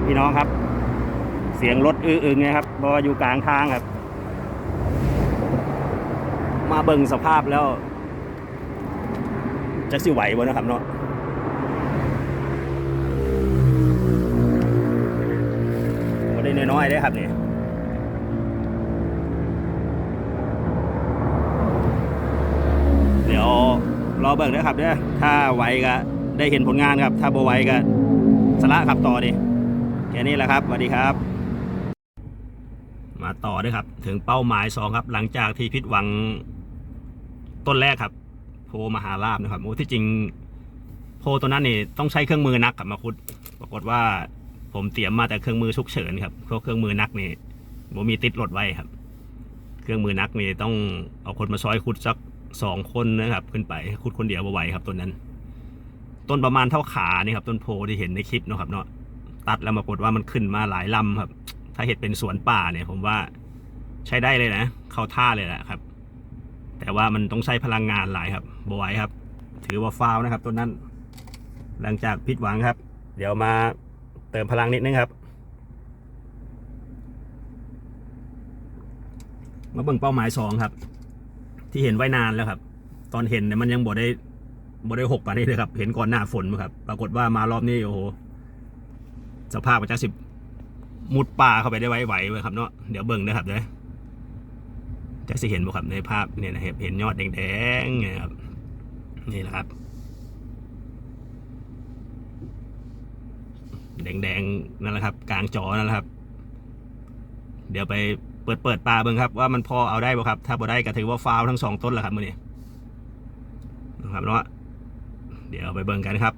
ครับพี่น้องครับ เสียงรถอื้ออึงไงครับเพราะว่าอยู่กลางทางครับ มาเบิ่งสภาพแล้วจะสิไหวบ่นะครับเนาะบ่ได้น้อยๆได้ครับเนี่ยเดี๋ยวรอเบิ่งนะครับเด้อถ้าไหวก็ได้เห็นผลงานครับ ถ้าบ่ไหวก็สละครับต่อดิ แค่นี้แหละครับสวัสดีครับ มาต่อด้วยครับ ถึงเป้าหมายสองครับ หลังจากที่พิษหวังต้นแรกครับ โพมหาลาบนะครับโอ้ที่จริง โพตัวนั้นนี่ต้องใช้เครื่องมือนักกับมาคุด ปรากฏว่า ผมเตรียมมาแต่เครื่องมือฉุกเฉินครับเพราะเครื่องมือนักนี่ผมมีติดรถไว้ครับ เครื่องมือนักนี่ต้องเอาคนมาซอยขุดสักสองคนนะครับ ขึ้นไปขุดคนเดียวบ่ไหวครับต้นนั้น ต้นประมาณเท่าขานี่ครับ ต้นโพที่เห็นในคลิปนะครับเนาะ ตัดแล้วปรากฏว่ามันขึ้นมาหลายลำครับ ถ้าเห็ดเป็นสวนป่าเนี่ย ผมว่าใช้ได้เลยนะ เข้าท่าเลยแหละครับ แต่ว่ามันต้องใช้พลังงานหลายครับบไหวยครับ ถือว่าฟาวนะครับต้นนั้นหลังจากผิดหวังครับ เดี๋ยวมาเติมพลังนิดนึงครับ มาเบิ่งเป้าหมายสองครับ ที่เห็นไว้นานแล้วครับ ตอนเห็นเนี่ยมันยังบ่ได้บ่ได้หกปานนี้เลยครับ เห็นก่อนหน้าฝนครับ ปรากฏว่ามารอบนี้โอ้โห สภาพมันจะสิบมุดป่าเข้าไปได้ไวไหวๆครับเนาะเดี๋ยวเบิ่งนะครับเด้อจะสิเห็นบ่ครับในภาพเนี่ยนะครับเห็นยอดแดงๆนี่ยครับนี่แหละครับ แดงๆนั่นแหละครับ กลางจอนั่นแหละครับ เดี๋ยวไปเปิดเปิดป่าเบิ่งครับว่ามันพอเอาได้บ่ครับ ถ้าบ่ได้ก็ถือว่าฟาวทั้งสองต้นแหละครับมื้อนี้นะครับเนาะเดี๋ยวไปเบิ่งกันครับ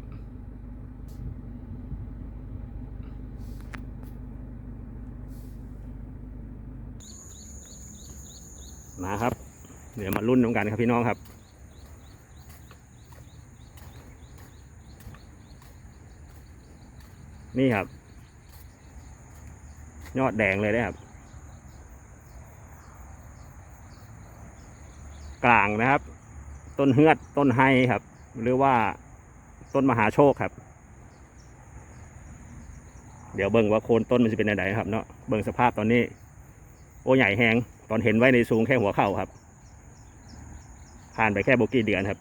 มาครับ เดี๋ยวมารุ่นน้ำกันครับพี่น้องครับนี่ครับ ยอดแดงเลยนะครับ กลางนะครับ ต้นเฮือดต้นไฮครับ หรือว่าต้นมหาโชคครับ เดี๋ยวเบิ่งว่าโคนต้นมันจะเป็นยังไงครับเนาะเบิ่งสภาพตอนนี้ โอ้ใหญ่แหง ตอนเห็นไว้ในสูงแค่หัวเข่าครับ ผ่านไปแค่โบกี้เดือนครับ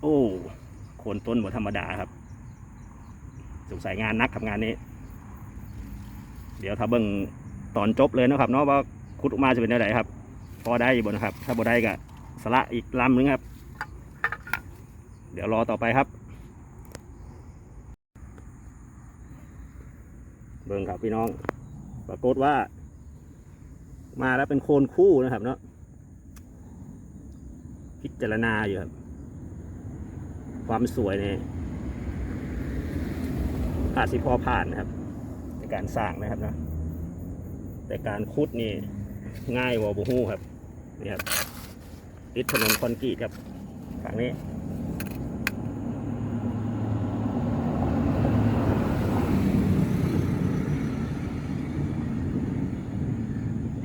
โอ้โคนต้นหมดธรรมดาครับสงสัยงานนักทำงานนี้ เดี๋ยวถ้าเบิ่งตอนจบเลยนะครับเนาะว่าคุดออกมาจะเป็นยังไงครับ พอได้อยู่บนครับ ถ้าบ่ได้ก็สละอีกลำนึงครับ เดี๋ยวรอต่อไปครับ เบิ่งครับพี่น้อง ปรากฏว่า มาแล้วเป็นโคนคู่นะครับเนาะพิจารณาอยู่ครับ ความสวยเนี่ยอาจสิพอผ่านนะครับ ในการสร้างนะครับเนาะแต่การคุดนี่ง่ายกว่าบูฮู้ครับนี่ครับติดถนนคอนกรีตครับฝั่งนี้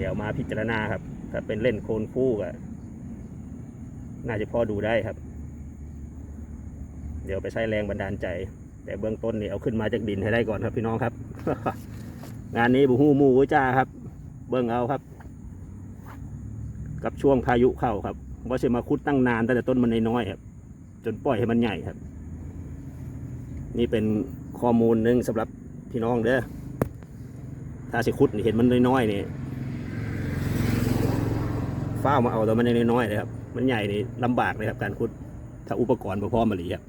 ยวมาพิจารณาครับ ถ้าเป็นเล่นโคนคู่ก็น่าจะพอดูได้ครับ เดี๋ยวไปใช้แรงบันดาลใจ แต่เบื้องต้นนี่เอาขึ้นมาจากดินให้ได้ก่อนครับพี่น้องครับ งานนี้บูฮู้หมูจ้าครับ เบื้องเอาครับ กับช่วงพายุเข้าครับว่าจะมาคุดตั้งนานตั้งแต่ต้นมันน้อยๆครับ จนปล่อยให้มันใหญ่ครับ นี่เป็นข้อมูลหนึ่งสำหรับพี่น้องเด้อถ้าสิคุดเห็นมันน้อยๆนี่ ฟ้าวมาเอาแต่มันน้อยๆเลยครับ มันใหญ่นี่ลำบากเลยครับ การขุดถ้าอุปกรณ์บ่พร้อมมาหลีครับ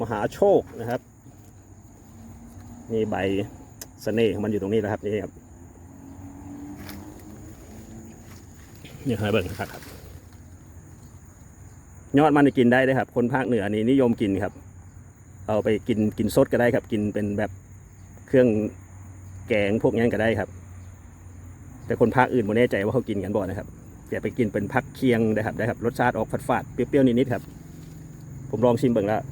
มหาโชคนะครับ นี่ใบเสน่ห์ของมันอยู่ตรงนี้นะครับนี่ครับนี่ให้เบิ่งครับ ยอดมันกินได้เลยครับ คนภาคเหนือนี่นิยมกินครับ เอาไปกินกินสดก็ได้ครับ กินเป็นแบบเครื่องแกงพวกนี้ก็ได้ครับ แต่คนภาคอื่นไม่แน่ใจว่าเขากินกันบ่อยนะครับแต่ไปกินเป็นพักเคียงนะครับได้ครับรสชาติออกฝาดๆเปรี้ยวๆนิดๆครับ ผมลองชิมเบิ่งแล้ว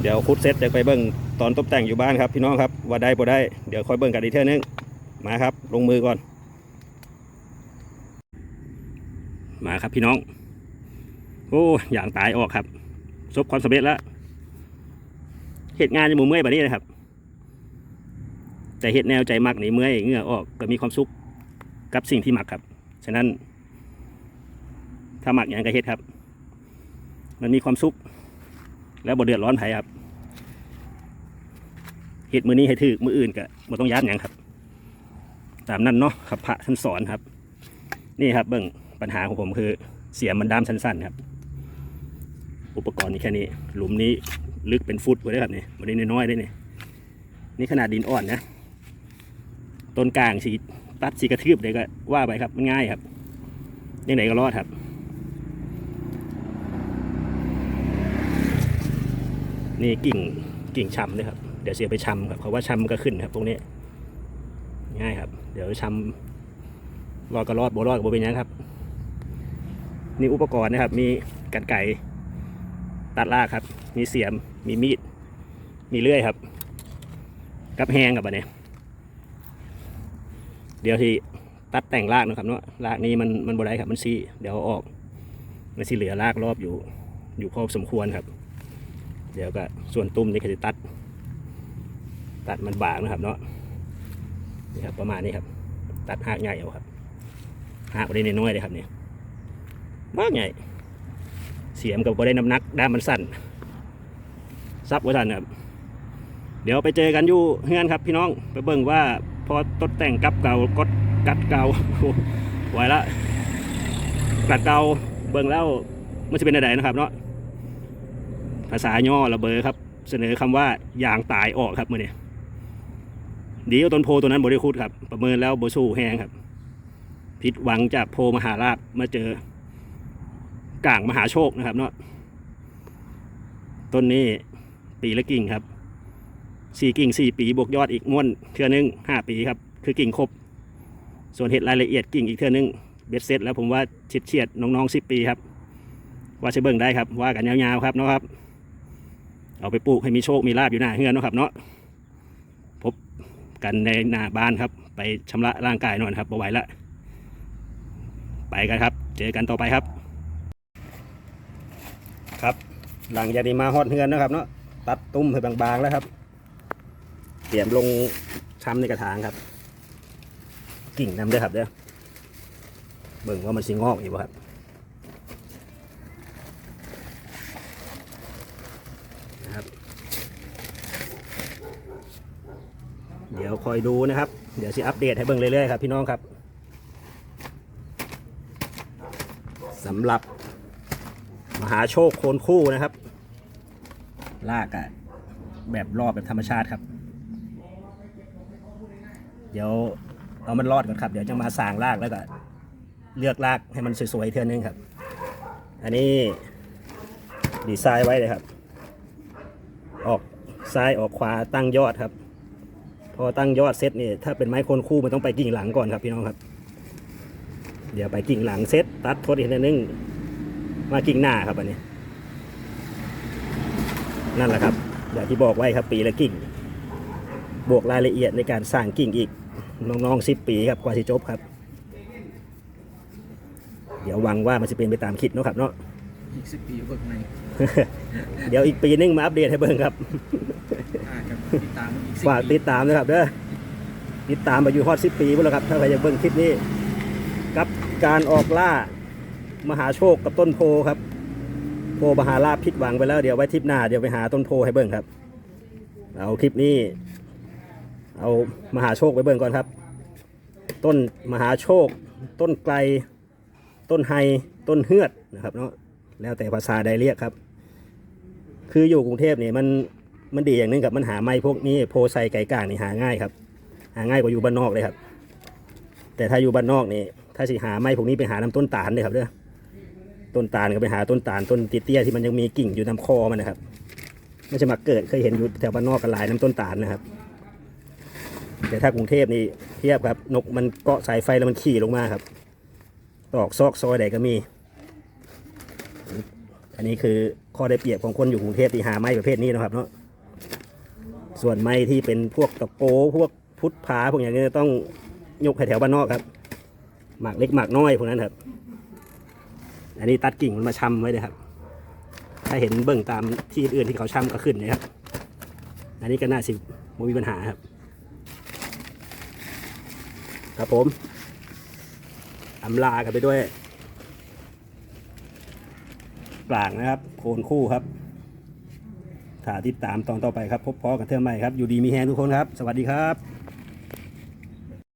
เดี๋ยวคุดเซตจะไปเบิ่งตอนตกแต่งอยู่บ้านครับพี่น้องครับว่าได้บ่ได้เดี๋ยวค่อยเบิ่งกันอีกเท่านึงมาครับ ลงมือก่อน มาครับพี่น้อง โอ้อย่างตายออกครับปรบความสำเร็จแล้วเหตุงานในหมู่เมื่อยแบบนี้นะครับ แต่เหตุแนวใจมักนี่เมื่อยเงื่อออกก็มีความสุขกับสิ่งที่มักครับ ฉะนั้น ถ้ามักอย่างกระเฮ็ดครับ มันมีความสุข แล้วบ่เดือดร้อนไผครับเหตุมือนี้ให้ถือมืออื่นก็บ่ต้องย้านหยังครับ ตามนั้นเนาะครับพระท่านสอนครับ นี่ครับเบิ่งปัญหาของผมคือ เสียมมันด้ามสั้นๆครับ อุปกรณ์นี่แค่นี้ หลุมนี้ลึกเป็นฟุตไว้ได้ครับนี่บริเวณน้อยๆได้นี่นี่ขนาดดินอ่อนนะ ต้นกลางสีตัดสีกระทืบเดี๋ยวก็ว่าไปครับมันง่ายครับยังไงก็รอดครับ นี่กิ่งกิ่งชำเลยครับ เดี๋ยวเสียไปชำครับเขาว่าชำมันก็ขึ้นครับ ตรงนี้ ง่ายครับ เดี๋ยวชำรอดก็รอดบ่รอดก็บ่เป็นยังครับ นี่อุปกรณ์นะครับ มีกันไก่ตัดรากครับ มีเสียม มีมีด มีเลื่อยครับ กับแหงกับอันเนี้ย เดี๋ยวที่ตัดแต่งรากนะครับเนาะรากนี้มันมันบ่ได้ครับมันซีเดี๋ยวออกมันสิเหลือรากรอบอยู่ อยู่พอสมควรครับ เดี๋ยวก็ส่วนตุ้มนี่คือตัด ตัดมันบางนะครับเนาะนี่ครับประมาณนี้ครับ ตัดหากใหญ่เอาครับหากบ่ได้น้อยเลยครับเนี่ยมากใหญ่เสียมกับบ่ได้น้ำหนักด้ามมันสั้นซับไว้สั้นครับเดี๋ยวไปเจอกันอยู่เฮือนครับพี่น้องไปเบิ่งว่า พอตดแต่งกับเก่ากดกัดเก่าไหวละกัดเก่าเบิ่งแล้วมันจะเป็นอะไรนะครับเนาะภาษาย่อระเบอครับ เสนอคำว่ายางตายออกครับมื่อนี้ดีเอาต้นโพตัวนั้นบริคุดครับ ประเมินแล้วบสู้แห้งครับ ผิดหวังจากโพมหาราชมาเจอกลางมหาโชคนะครับเนาะต้นนี้ปีละกิ่งครับ สี่กิ่งสี่ปีบวกยอดอีกม้วนเทือนึงห้าปีครับ คือกิ่งครบ ส่วนเหตุรายละเอียดกิ่งอีกเทือนึงเบ็ดเสร็จแล้วผมว่าเฉียดเฉียดน้องๆสิบปีครับ ว่าจะเบิ่งได้ครับ ว่ากันยาวๆครับเนาะครับ เอาไปปลูกให้มีโชคมีลาบอยู่หน้าเฮือนเนาะครับเนาะพบกันในหน้าบ้านครับ ไปชำระร่างกายหน่อยครับบ่ไหวละไปกันครับ เจอกันต่อไปครับ ครับ หลังจากนี้มาฮอดเฮือนนะครับเนาะตัดตุ้มให้บางๆแล้วครับ เตรียมลงช้ำในกระถางครับ กิ่งนำได้ครับเด้อเบิ่งว่ามันสิงอกอีกบ่ครับนะครับ เดี๋ยวคอยดูนะครับ เดี๋ยวสิอัปเดตให้เบิ่งเรื่อยๆครับพี่น้องครับสำหรับมหาโชคโคนคู่นะครับ ลากอะแบบรอบแบบธรรมชาติครับ เดี๋ยวเอามันรอดก่อนครับ เดี๋ยวจะมาสร้างรากแล้วก็เลือกรากให้มันสวยๆเท่านึงครับ อันนี้ดีไซน์ไว้เลยครับ ออกซ้ายออกขวาตั้งยอดครับ พอตั้งยอดเซตนี่ถ้าเป็นไม้โคนคู่มันต้องไปกิ่งหลังก่อนครับพี่น้องครับ เดี๋ยวไปกิ่งหลังเซตตัดทดอีกนิดนึงมากิ่งหน้าครับอันนี้ นั่นแหละครับอย่างที่บอกไว้ครับปีละกิ่ง บวกรายละเอียดในการสร้างกิ่งอีก น้องๆสิบปีครับกว่าจะจบครับ เดี๋ยวหวังว่ามันจะเป็นไปตามคิดเนาะครับเนาะอีกสิบปีเบิกใหม่เดี๋ยวอีกปีนึงมาอัปเดตให้เบิ่งครับอาจจะติดตามอีกสิบฝากปีติดตามนะครับเด้อติดตามมาอยู่ฮอดสิปีพุ่นแล้วครับ ถ้าใครอยากเบิ่งคลิปนี้ กับการออกล่ามหาโชคกับต้นโพครับ โพมหาลาภผิดหวังไปแล้วเดี๋ยวไว้ทริปหน้าเดี๋ยวไปหาต้นโพให้เบิ่งครับ เอาคลิปนี้ เอามหาโชคไปเบิ่งก่อนครับ ต้นมหาโชค ต้นไกล ต้นไฮต้นเฮือดนะครับเนาะแล้วแต่ภาษาใดเรียกครับ คืออยู่กรุงเทพเนี่ยมันมันดีอย่างหนึงกับมันหาไม้พวกนี้โพไซไก่ก่างนี่หาง่ายครับ หาง่ายกว่าอยู่บ้านนอกเลยครับ แต่ถ้าอยู่บ้านนอกนี่ถ้าสิหาไม้พวกนี้ไปหาน้ำต้นตาลเลยครับเด้อต้นตาลก็ไปหาต้นตาลต้นติเตี้ยที่มันยังมีกิ่งอยู่ตามคอมันนะครับไม่ใช่มาเกิดเคยเห็นอยู่แถวบ้านนอกกันหลายน้ำต้นตาลนะครับ แต่ถ้ากรุงเทพนี่เทียบครับ นกมันเกาะสายไฟแล้วมันขี่ลงมาครับ ตอกซอกซอยใดก็มี อันนี้คือข้อได้เปรียบของคนอยู่กรุงเทพที่หาไม้ประเภทนี้นะครับเนาะส่วนไม้ที่เป็นพวกตะโกพวกพุทธผาพวกอย่างนี้ต้องยกให้แถวบ้านนอกครับ หมากเล็กหมากน้อยพวกนั้นครับ อันนี้ตัดกิ่งมันมาช้ำไว้เลยครับ ถ้าเห็นเบิ่งตามที่อื่นที่เขาช้ำก็ขึ้นนะครับ อันนี้ก็น่าสิไม่มีปัญหาครับ ครับผมอำลากันไปด้วยปลางนะครับ โคนคู่ครับถ้าติดตามตอนต่อไปครับ พบพอกับเธอใหม่ครับ อยู่ดีมีแฮงทุกคนครับ สวัสดีครับ